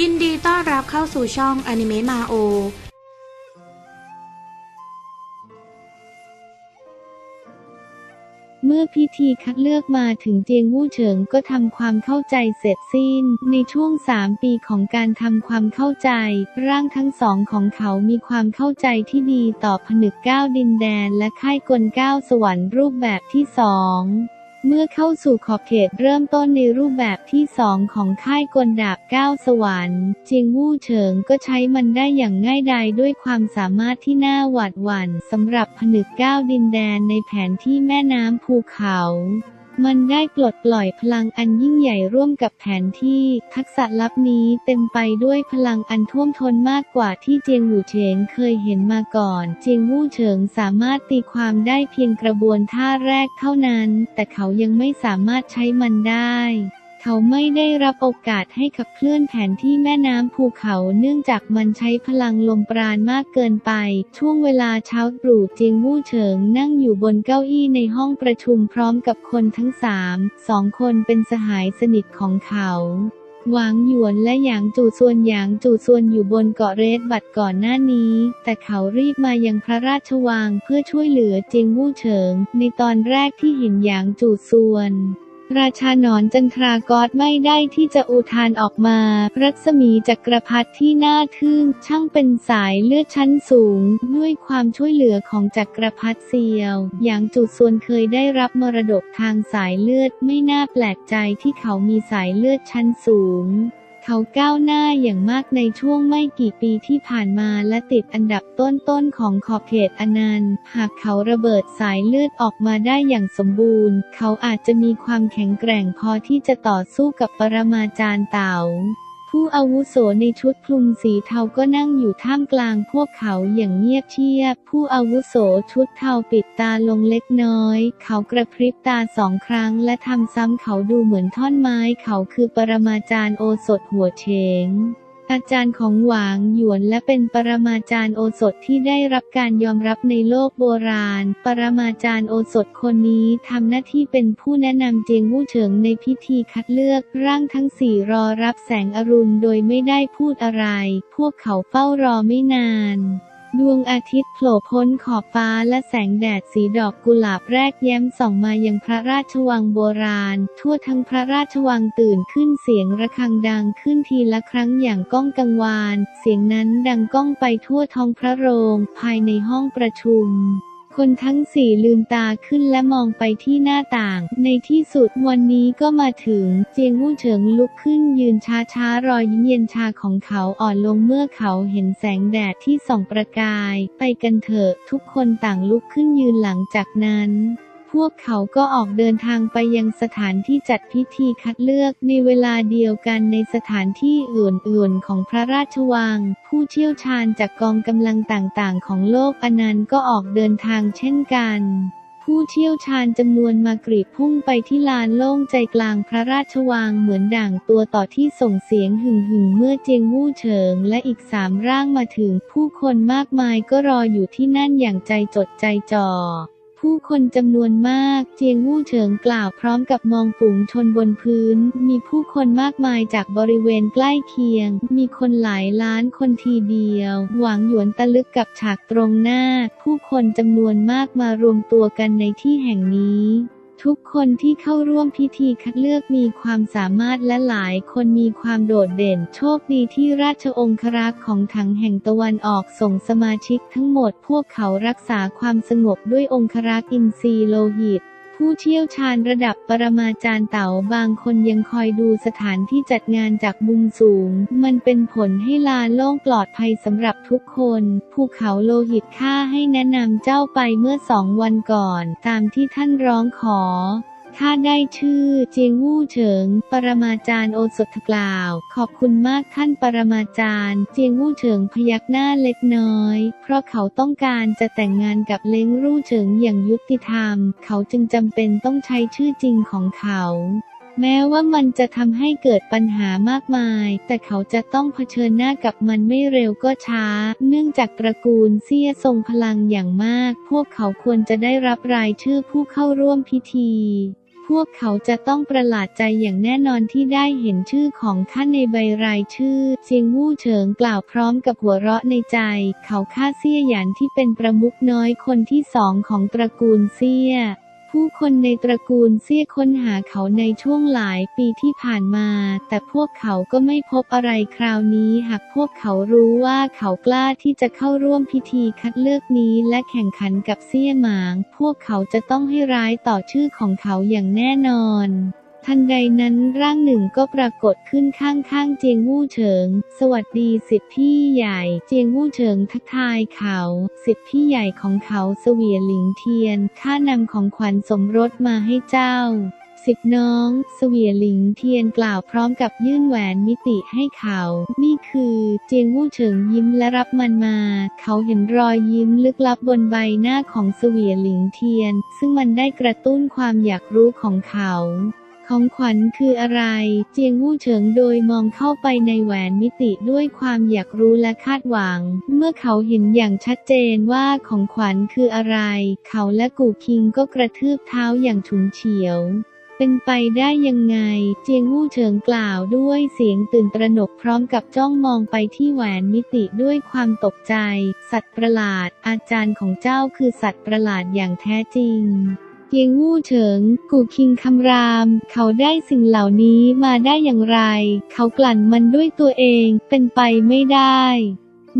ยินดีต้อนรับเข้าสู่ช่องอนิเมะมาโอเมื่อพิธีคัดเลือกมาถึงเจียงวู่เฉิงก็ทำความเข้าใจเสร็จสิ้น ในช่วงสามปีของการทำความเข้าใจ ร่างทั้งสองของเขามีความเข้าใจที่ดีต่อผนึกก้าวดินแดนและค่ายกลก้าวสวรรค์รูปแบบที่สอง เมื่อเข้าสู่ขอบเขตเริ่มต้นในรูปแบบที่สองของค่ายกลดาบก้าสวรรค์เจียงวู่เฉิงก็ใช้มันได้อย่างง่ายดายด้วยความสามารถที่น่าหวาดหวั่นสำหรับผนึกก้าดินแดนในแผนที่แม่น้ำภูเขา มันได้ปลดปล่อยพลังอันยิ่งใหญ่ร่วมกับแผนที่ ทักษะลับนี้เต็มไปด้วยพลังอันท่วมท้นมากกว่าที่เจียงหูเฉิงเคยเห็นมาก่อน เจียงวู่เฉิงสามารถตีความได้เพียงกระบวนท่าแรกเท่านั้น แต่เขายังไม่สามารถใช้มันได้ เขาไม่ได้รับโอกาสให้ขับเคลื่อนแผนที่แม่น้ำภูเขาเนื่องจากมันใช้พลังลมปราณมากเกินไป ช่วงเวลาเช้าตรู่เจียงวู่เฉิงนั่งอยู่บนเก้าอี้ในห้องประชุมพร้อมกับคนทั้งสามสองคนเป็นสหายสนิทของเขาหวางหยวนและหยางจู่ส่วนหยางจู่ส่วนอยู่บนเกาะเรดบัดก่อนหน้านี้ แต่เขารีบมายังพระราชวังเพื่อช่วยเหลือเจียงวู่เฉิง ในตอนแรกที่เห็นหยางจู่ส่วน ราชาหนอนจันทรากอดไม่ได้ที่จะอุทานออกมา รัศมีจักรพรรดิที่น่าทึ่ง ช่างเป็นสายเลือดชั้นสูง ด้วยความช่วยเหลือของจักรพรรดิเซียว อย่างจุดส่วนเคยได้รับมรดกทางสายเลือดไม่น่าแปลกใจที่เขามีสายเลือดชั้นสูง เขาก้าวหน้าอย่างมากในช่วงไม่กี่ปีที่ผ่านมาและติดอันดับต้นๆของขอบเขตอนันต์ หากเขาระเบิดสายเลือดออกมาได้อย่างสมบูรณ์ เขาอาจจะมีความแข็งแกร่งพอที่จะต่อสู้กับปรมาจารย์เต่า ผู้อาวุโสในชุดคลุมสีเทาก็นั่งอยู่ท่ามกลางพวกเขาอย่างเงียบเชียบ ผู้อาวุโสชุดเทาปิดตาลงเล็กน้อย เขากระพริบตาสองครั้งและทำซ้ำเขาดูเหมือนท่อนไม้ เขาคือปรมาจารย์โอสถหัวเฉง อาจารย์ของหวางหยวนและเป็นปรมาจารย์โอสถที่ได้รับการยอมรับในโลกโบราณ ปรมาจารย์โอสถคนนี้ทำหน้าที่เป็นผู้แนะนำเจียงวู่เฉิงในพิธีคัดเลือกร่างทั้งสี่รอรับแสงอรุณโดยไม่ได้พูดอะไร พวกเขาเฝ้ารอไม่นาน ดวงอาทิตย์โผล่พ้นขอบฟ้าและแสงแดดสีดอกกุหลาบแรกแย้มส่องมายังพระราชวังโบราณ ทั่วทั้งพระราชวังตื่นขึ้นเสียงระฆังดังขึ้นทีละครั้งอย่างก้องกังวาน เสียงนั้นดังก้องไปทั่วท้องพระโรง ภายในห้องประชุม คนทั้งสี่ลืมตาขึ้นและมองไปที่หน้าต่าง ในที่สุดวันนี้ก็มาถึง เจียงวู่เฉิงลุกขึ้นยืนช้าช้าๆ รอยยิ้มเย็นชาของเขาอ่อนลงเมื่อเขาเห็นแสงแดดที่ส่องประกาย ไปกันเถอะ ทุกคนต่างลุกขึ้นยืนหลังจากนั้น พวกเขาก็ออกเดินทางไปยังสถานที่จัดพิธีคัดเลือกในเวลาเดียวกันในสถานที่อื่นๆของพระราชวัง ผู้เชี่ยวชาญจากกองกำลังต่างๆ ของโลกอนันต์ก็ออกเดินทางเช่นกันผู้เชี่ยวชาญจำนวนมากรีดพุ่งไปที่ลานโล่งใจกลางพระราชวังเหมือนด่างตัวต่อที่ส่งเสียงหึ่งหึ่งเมื่อเจียงวู่เฉิงและอีกสามร่างมาถึงผู้คนมากมายก็รออยู่ที่นั่นอย่างใจจดใจจ่อ ผู้คนจำนวนมากเจียงวู่เฉิงกล่าวพร้อมกับมองฝูงชนบนพื้น มีผู้คนมากมายจากบริเวณใกล้เคียง มีคนหลายล้านคนทีเดียว หวังหยวนตะลึกกับฉากตรงหน้า ผู้คนจำนวนมากมารวมตัวกันในที่แห่งนี้ ทุกคนที่เข้าร่วมพิธีคัดเลือกมีความสามารถและหลายคนมีความโดดเด่น โชคดีที่ราชองครักษ์ของถังแห่งตะวันออกส่งสมาชิกทั้งหมดพวกเขารักษาความสงบด้วยองครักษ์อินทรีโลหิต ผู้เชี่ยวชาญระดับปรมาจารย์เต๋าบางคนยังคอยดูสถานที่จัดงานจากมุมสูง มันเป็นผลให้ลานโล่งปลอดภัยสำหรับทุกคน ภูเขาโลหิตค่าให้แนะนำเจ้าไปเมื่อสองวันก่อน ตามที่ท่านร้องขอ ข้าได้ชื่อเจียงวู่เฉิง ปรมาจารย์โอสถกล่าว ขอบคุณมากท่านปรมาจารย์ เจียงวู่เฉิงพยักหน้าเล็กน้อย เพราะเขาต้องการจะแต่งงานกับเล้งรู่เฉิงอย่างยุติธรรม เขาจึงจำเป็นต้องใช้ชื่อจริงของเขาแม้ว่ามันจะทำให้เกิดปัญหามากมาย แต่เขาจะต้องเผชิญหน้ากับมันไม่เร็วก็ช้า เนื่องจากตระกูลเซียทรงพลังอย่างมาก พวกเขาควรจะได้รับรายชื่อผู้เข้าร่วมพิธี วกเขาจะต้องประหลาดใจอย่างแน่นอนที่ได้เห็นชื่อของข้าในใบรายชื่อเจียงวู่เฉิงกล่าวพร้อมกับหัวเราะในใจ เขาฆ่าเซี่ยหยันที่เป็นประมุขน้อยคนที่สองของตระกูลเซี่ย ผู้คนในตระกูลเซี่ยค้นหาเขาในช่วงหลายปีที่ผ่านมา แต่พวกเขาก็ไม่พบอะไรคราวนี้หากพวกเขารู้ว่าเขากล้าที่จะเข้าร่วมพิธีคัดเลือกนี้และแข่งขันกับเซี่ยหมาง พวกเขาจะต้องให้ร้ายต่อชื่อของเขาอย่างแน่นอน ทันใดนั้นร่างหนึ่งก็ปรากฏขึ้นข้างๆเจียงวู่เฉิง สวัสดีสิทธิพี่ใหญ่ เจียงวู่เฉิงทักทายเขา สิทธิพี่ใหญ่ของเขาเสวียหลิงเทียน ข้านำของขวัญสมรสมาให้เจ้าสิทธิน้องเสวียหลิงเทียนกล่าวพร้อมกับยื่นแหวนมิติให้เขา นี่คือเจียงวู่เฉิงยิ้มและรับมันมา เขาเห็นรอยยิ้มลึกลับบนใบหน้าของเสวียหลิงเทียน ซึ่งมันได้กระตุ้นความอยากรู้ของเขา ของขวัญคืออะไร เจียงวู่เฉิงโดยมองเข้าไปในแหวนมิติด้วยความอยากรู้และคาดหวัง เมื่อเขาเห็นอย่างชัดเจนว่าของขวัญคืออะไร เขาและกูคิงก็กระทืบเท้าอย่างฉุนเฉียวเป็นไปได้ยังไง เจียงวู่เฉิงกล่าวด้วยเสียงตื่นตระหนกพร้อมกับจ้องมองไปที่แหวนมิติด้วยความตกใจ สัตว์ประหลาด อาจารย์ของเจ้าคือสัตว์ประหลาดอย่างแท้จริง เจียงวู่เฉิง กูคิงคำราม เขาได้สิ่งเหล่านี้มาได้อย่างไร เขากลั่นมันด้วยตัวเอง เป็นไปไม่ได้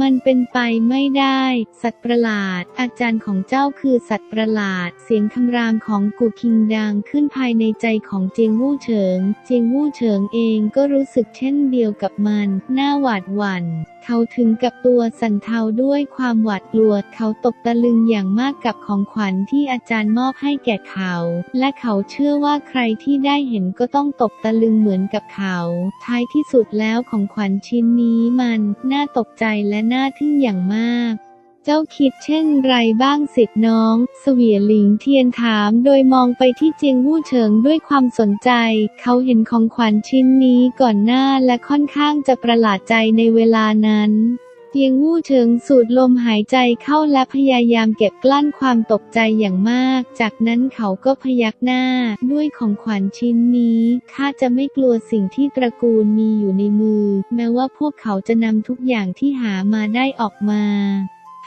มันเป็นไปไม่ได้ สัตว์ประหลาด อาจารย์ของเจ้าคือสัตว์ประหลาด เสียงคำรามของกูคิงดังขึ้นภายในใจของเจียงวู่เฉิง เจียงวู่เฉิงเองก็รู้สึกเช่นเดียวกับมัน หน้าหวาดหวัน่น เขาถึงกับตัวสั่นเทาด้วยความหวาดกลัว เขาตกตะลึงอย่างมากกับของขวัญที่อาจารย์มอบให้แก่เขา และเขาเชื่อว่าใครที่ได้เห็นก็ต้องตกตะลึงเหมือนกับเขา ท้ายที่สุดแล้วของขวัญชิ้นนี้มัน น่าตกใจและน่าทึ่งอย่างมาก จ้าคิดเช่นไรบ้างสิทธิ์น้อง เสวียหลิงเทียนถามโดยมองไปที่เจียงวู่เฉิงด้วยความสนใจ เขาเห็นของขวัญชิ้นนี้ก่อนหน้าและค่อนข้างจะประหลาดใจในเวลานั้นเจียงวู่เฉิงสูดลมหายใจเข้าและพยายามเก็บกลั้นความตกใจอย่างมาก จากนั้นเขาก็พยักหน้า ด้วยของขวัญชิ้นนี้ข้าจะไม่กลัวสิ่งที่ตระกูลมีอยู่ในมือ แม้ว่าพวกเขาจะนำทุกอย่างที่หามาได้ออกมา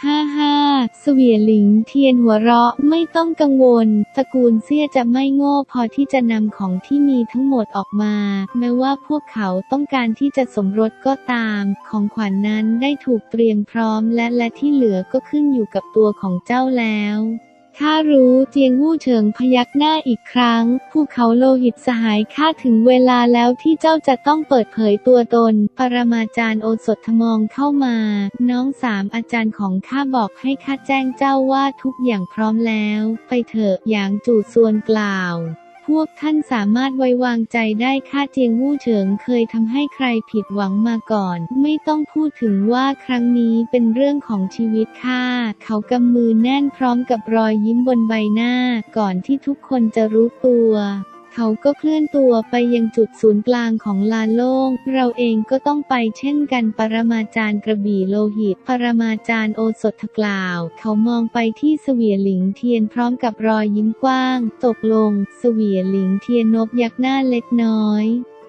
ฮ่าฮ่าเสวียหลิงเทียนหัวเราะไม่ต้องกังวลตระกูลเซี่ยจะไม่โง่พอที่จะนำของที่มีทั้งหมดออกมา แม้ว่าพวกเขาต้องการที่จะสมรสก็ตาม ของขวัญนนั้นได้ถูกเตรียมพร้อมและและที่เหลือก็ขึ้นอยู่กับตัวของเจ้าแล้ว ข้ารู้เจียงวู่เฉิงพยักหน้าอีกครั้ง ภูเขาโลหิตสหายข้าถึงเวลาแล้วที่เจ้าจะต้องเปิดเผยตัวตน ปรมาจารย์โอสถมองเข้ามา น้องสามอาจารย์ของข้าบอกให้ข้าแจ้งเจ้าว่าทุกอย่างพร้อมแล้ว ไปเถอะอย่างจู่ส่วนกล่าว พวกท่านสามารถไว้วางใจได้ค่าเจียงวู่เฉิงเคยทำให้ใครผิดหวังมาก่อน ไม่ต้องพูดถึงว่าครั้งนี้เป็นเรื่องของชีวิตข้าเขากำมือแน่นพร้อมกับรอยยิ้มบนใบหน้า ก่อนที่ทุกคนจะรู้ตัว เขาก็เคลื่อนตัวไปยังจุดศูนย์กลางของลานโล่ง เราเองก็ต้องไปเช่นกันปรมาจารย์กระบี่โลหิต ปรมาจารย์โอสถกล่าว เขามองไปที่เสวียหลิงเทียนพร้อมกับรอยยิ้มกว้าง ตกลง เสวียหลิงเทียนนบยักหน้าเล็กน้อย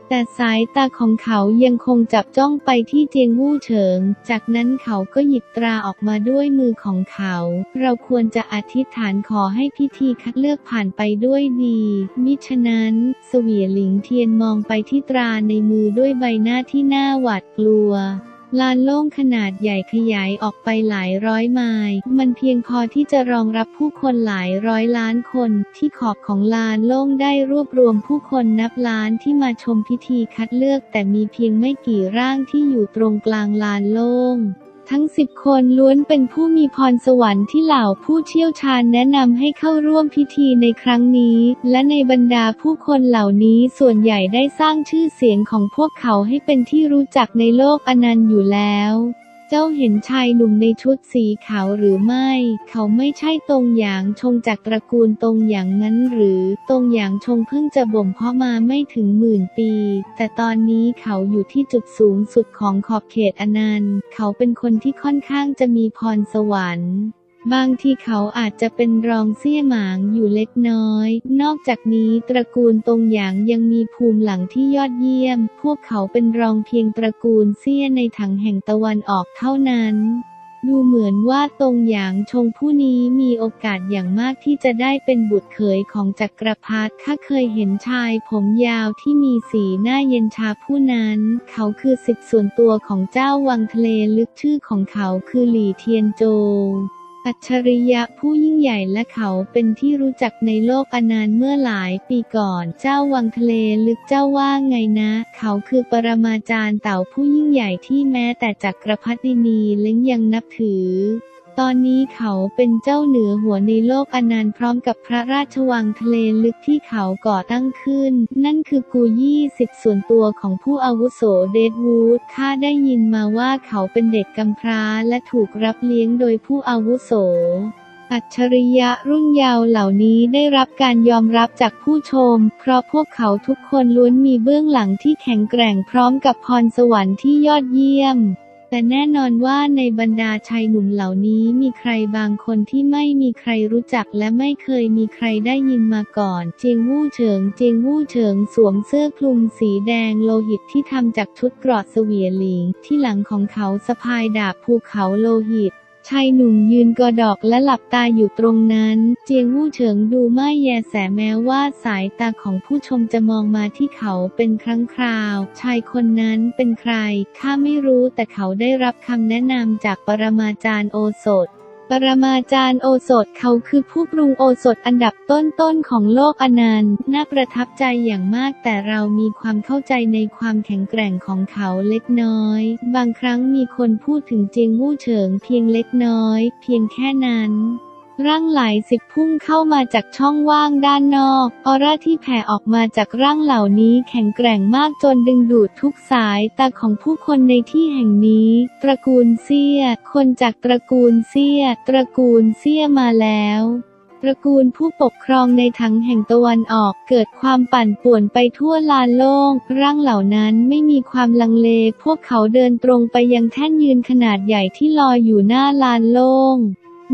แต่สายตาของเขายังคงจับจ้องไปที่เจียงวู่เฉิง จากนั้นเขาก็หยิบตราออกมาด้วยมือของเขา เราควรจะอธิษฐานขอให้พิธีคัดเลือกผ่านไปด้วยดี มิฉะนั้นเสวียหลิงเทียนมองไปที่ตราในมือด้วยใบหน้าที่น่าหวาดกลัว ลานโล่งขนาดใหญ่ขยายออกไปหลายร้อยไมล์มันเพียงพอที่จะรองรับผู้คนหลายร้อยล้านคน ที่ขอบของลานโล่งได้รวบรวมผู้คนนับล้านที่มาชมพิธีคัดเลือก แต่มีเพียงไม่กี่ร่างที่อยู่ตรงกลางลานโล่ง ทั้งสิบคนล้วนเป็นผู้มีพรสวรรค์ที่เหล่าผู้เชี่ยวชาญแนะนำให้เข้าร่วมพิธีในครั้งนี้ และในบรรดาผู้คนเหล่านี้ส่วนใหญ่ได้สร้างชื่อเสียงของพวกเขาให้เป็นที่รู้จักในโลกอนันต์อยู่แล้ว จ้าเห็นชายหนุ่มในชุดสีขาวหรือไม่ เขาไม่ใช่ตรงหยางชงจากตระกูลตรงหยางนั้นหรือ ตรงหยางชงเพิ่งจะบ่มเพาะมาไม่ถึงหมื่นปี แต่ตอนนี้เขาอยู่ที่จุดสูงสุดของขอบเขตอนันต์ เขาเป็นคนที่ค่อนข้างจะมีพรสวรรค์ บางทีเขาอาจจะเป็นรองเสี่ยหมางอยู่เล็กน้อย นอกจากนี้ตระกูลตรงหยางยังมีภูมิหลังที่ยอดเยี่ยม พวกเขาเป็นรองเพียงตระกูลเสี่ยในถังแห่งตะวันออกเท่านั้นดูเหมือนว่าตรงหยางชงผู้นี้มีโอกาสอย่างมากที่จะได้เป็นบุตรเขยของจักรพรรดิข้าเคยเห็นชายผมยาวที่มีสีหน้าเย็นชาผู้นั้น เขาคือสิทธิ์ส่วนตัวของเจ้าวังทะเลลึกชื่อของเขาคือหลี่เทียนโจ อัจฉริยะผู้ยิ่งใหญ่และเขาเป็นที่รู้จักในโลกอนานเมื่อหลายปีก่อน เจ้าวังทะเลลึกเจ้าว่าไงนะ เขาคือปรมาจารย์เต่าผู้ยิ่งใหญ่ที่แม้แต่จักรพรรดินีเล้งยังนับถือ ตอนนี้เขาเป็นเจ้าเหนือหัวในโลกอนันต์พร้อมกับพระราชวังทะเลลึกที่เขาก่อตั้งขึ้น นั่นคือกูยี่สิทธิ์ส่วนตัวของผู้อาวุโสเดดวูดข้าได้ยินมาว่าเขาเป็นเด็กกำพร้าและถูกรับเลี้ยงโดยผู้อาวุโสอัจฉริยะรุ่นยาวเหล่านี้ได้รับการยอมรับจากผู้ชม เพราะพวกเขาทุกคนล้วนมีเบื้องหลังที่แข็งแกร่งพร้อมกับพรสวรรค์ที่ยอดเยี่ยม แต่แน่นอนว่าในบรรดาชายหนุ่มเหล่านี้มีใครบางคนที่ไม่มีใครรู้จักและไม่เคยมีใครได้ยินมาก่อน เจียงวู่เฉิง เจียงวู่เฉิงสวมเสื้อคลุมสีแดงโลหิตที่ทำจากชุดเกราะเสวียหลิง ที่หลังของเขาสะพายดาบภูเขาโลหิต ชายหนุ่มยืนกอดอกและหลับตาอยู่ตรงนั้น เจียงวู่เฉิงดูไม่แยแสแม้ว่าสายตาของผู้ชมจะมองมาที่เขาเป็นครั้งคราว ชายคนนั้นเป็นใครข้าไม่รู้แต่เขาได้รับคำแนะนำจากปรมาจารย์โอสถ ปรมาจารย์โอสถเขาคือผู้ปรุงโอสถอันดับต้นๆของโลกอนันต์น่าประทับใจอย่างมากแต่เรามีความเข้าใจในความแข็งแกร่งของเขาเล็กน้อย บางครั้งมีคนพูดถึงเจียงวู่เฉิงเพียงเล็กน้อย เพียงแค่นั้น ร่างหลายสิบพุ่งเข้ามาจากช่องว่างด้านนอก ออร่าที่แผ่ออกมาจากร่างเหล่านี้แข็งแกร่งมากจนดึงดูดทุกสายตาของผู้คนในที่แห่งนี้ ตระกูลเซี่ย คนจากตระกูลเซี่ย ตระกูลเซี่ยมาแล้วตระกูลผู้ปกครองในถังแห่งตะวันออกเกิดความปั่นป่วนไปทั่วลานโล่ง ร่างเหล่านั้นไม่มีความลังเล พวกเขาเดินตรงไปยังแท่นยืนขนาดใหญ่ที่ลอยอยู่หน้าลานโล่ง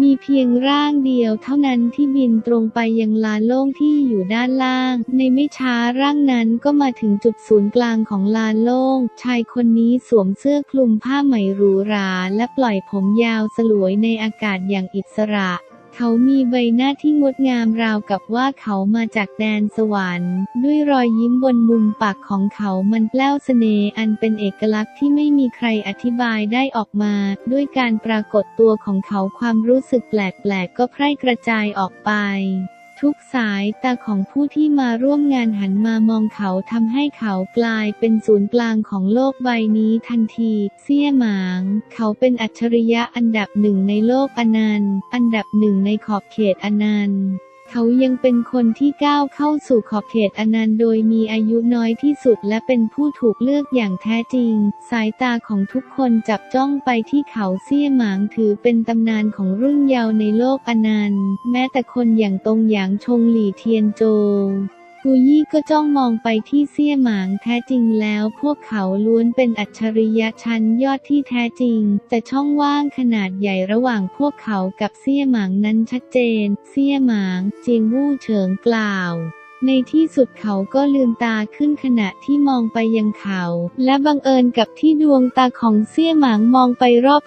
มีเพียงร่างเดียวเท่านั้นที่บินตรงไปยังลานโล่งที่อยู่ด้านล่าง ในไม่ช้าร่างนั้นก็มาถึงจุดศูนย์กลางของลานโล่ง ชายคนนี้สวมเสื้อคลุมผ้าไหมหรูหรา และปล่อยผมยาวสลวยในอากาศอย่างอิสระ เขามีใบหน้าที่งดงามราวกับว่าเขามาจากแดนสวรรค์ ด้วยรอยยิ้มบนมุมปากของเขามันแปล้วเสน่ห์อันเป็นเอกลักษณ์ที่ไม่มีใครอธิบายได้ออกมา ด้วยการปรากฏตัวของเขาความรู้สึกแปลกๆก็แพร่กระจายออกไป ทุกสายตาของผู้ที่มาร่วมงานหันมามองเขาทำให้เขากลายเป็นศูนย์กลางของโลกใบนี้ทันที เสี่ยหมาง เขาเป็นอัจฉริยะอันดับหนึ่งในโลกอนันต์ อันดับหนึ่งในขอบเขตอนันต์ เขายังเป็นคนที่ก้าวเข้าสู่ขอบเขตอนันต์โดยมีอายุน้อยที่สุดและเป็นผู้ถูกเลือกอย่างแท้จริง สายตาของทุกคนจับจ้องไปที่เขาเสี่ยหมางถือเป็นตำนานของรุ่นเยาว์ในโลกอนันต์ แม้แต่คนอย่างตรงหยางชงหลี่เทียนโจ กูยี่ก็จ้องมองไปที่เสี่ยหมางแท้จริงแล้ว พวกเขาล้วนเป็นอัจฉริยะชั้นยอดที่แท้จริง แต่ช่องว่างขนาดใหญ่ระหว่างพวกเขากับเสี่ยหมางนั้นชัดเจน เสี่ยหมาง เจียงวู่เฉิงกล่าว ในที่สุดเขาก็ลืมตาขึ้นขณะที่มองไปยังเขา และบังเอิญกับที่ดวงตาของเสี่ยหมางมองไป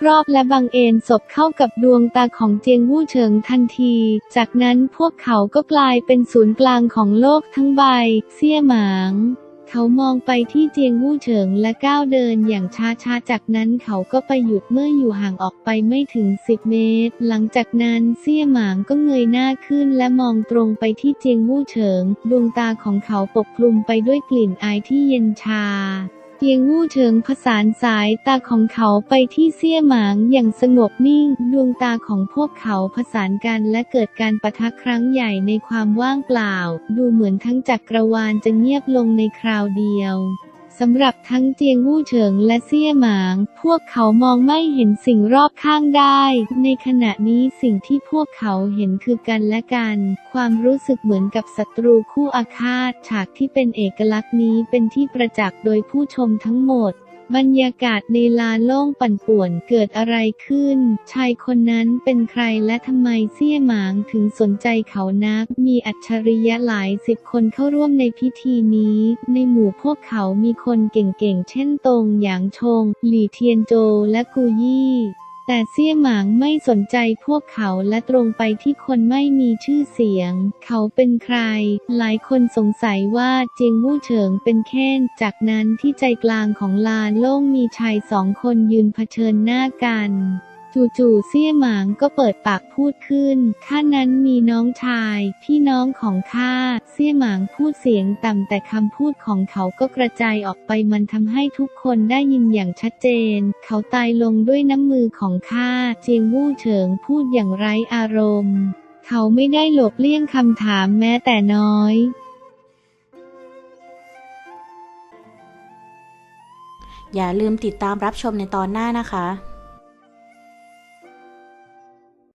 รอบๆ และบังเอิญศพเข้ากับดวงตาของเจียงวู่เฉิงทันที จากนั้นพวกเขาก็กลายเป็นศูนย์กลางของโลกทั้งใบ เสี่ยหมาง เขามองไปที่เจียงวู่เฉิงและก้าวเดินอย่างช้าๆ จากนั้นเขาก็ไปหยุดเมื่ออยู่ห่างออกไปไม่ถึง 10 เมตร หลังจากนั้นเสี่ยหมางก็เงยหน้าขึ้นและมองตรงไปที่เจียงวู่เฉิง ดวงตาของเขาปกคลุมไปด้วยกลิ่นอายที่เย็นชา เยียงวู่เถิงผสานสายตาของเขาไปที่เสี่ยหมางอย่างสงบนิ่ง ดวงตาของพวกเขาผสานกันและเกิดการปะทะครั้งใหญ่ในความว่างเปล่า ดูเหมือนทั้งจักรวาลจะเงียบลงในคราวเดียว สำหรับทั้งเจียงวู่เฉิงและเซี่ยหมาง พวกเขามองไม่เห็นสิ่งรอบข้างได้ ในขณะนี้สิ่งที่พวกเขาเห็นคือกันและกัน ความรู้สึกเหมือนกับศัตรูคู่อาฆาต ฉากที่เป็นเอกลักษณ์นี้เป็นที่ประจักษ์โดยผู้ชมทั้งหมด บรรยากาศในลานโล่งปั่นป่วนเกิดอะไรขึ้น ชายคนนั้นเป็นใครและทำไมเสี่ยหมางถึงสนใจเขานัก มีอัจฉริยะหลายสิบคนเข้าร่วมในพิธีนี้ ในหมู่พวกเขามีคนเก่งๆ เช่นตงหยางชง หลี่เทียนโจ และกูยี่ แต่เสี่ยหมางไม่สนใจพวกเขาและตรงไปที่คนไม่มีชื่อเสียง เขาเป็นใคร หลายคนสงสัยว่าเจียงวู่เฉิงเป็นแค้น จากนั้นที่ใจกลางของลานโล่งมีชายสองคนยืนเผชิญหน้ากัน จู่ๆเสี่ยหมางก็เปิดปากพูดขึ้น ข้านั้นมีน้องชาย พี่น้องของข้า เสี่ยหมางพูดเสียงต่ำแต่คำพูดของเขาก็กระจายออกไปมันทำให้ทุกคนได้ยินอย่างชัดเจน เขาตายลงด้วยน้ำมือของข้า เจียงวู่เฉิงพูดอย่างไร้อารมณ์ เขาไม่ได้หลบเลี่ยงคำถามแม้แต่น้อยอย่าลืมติดตามรับชมในตอนหน้านะคะ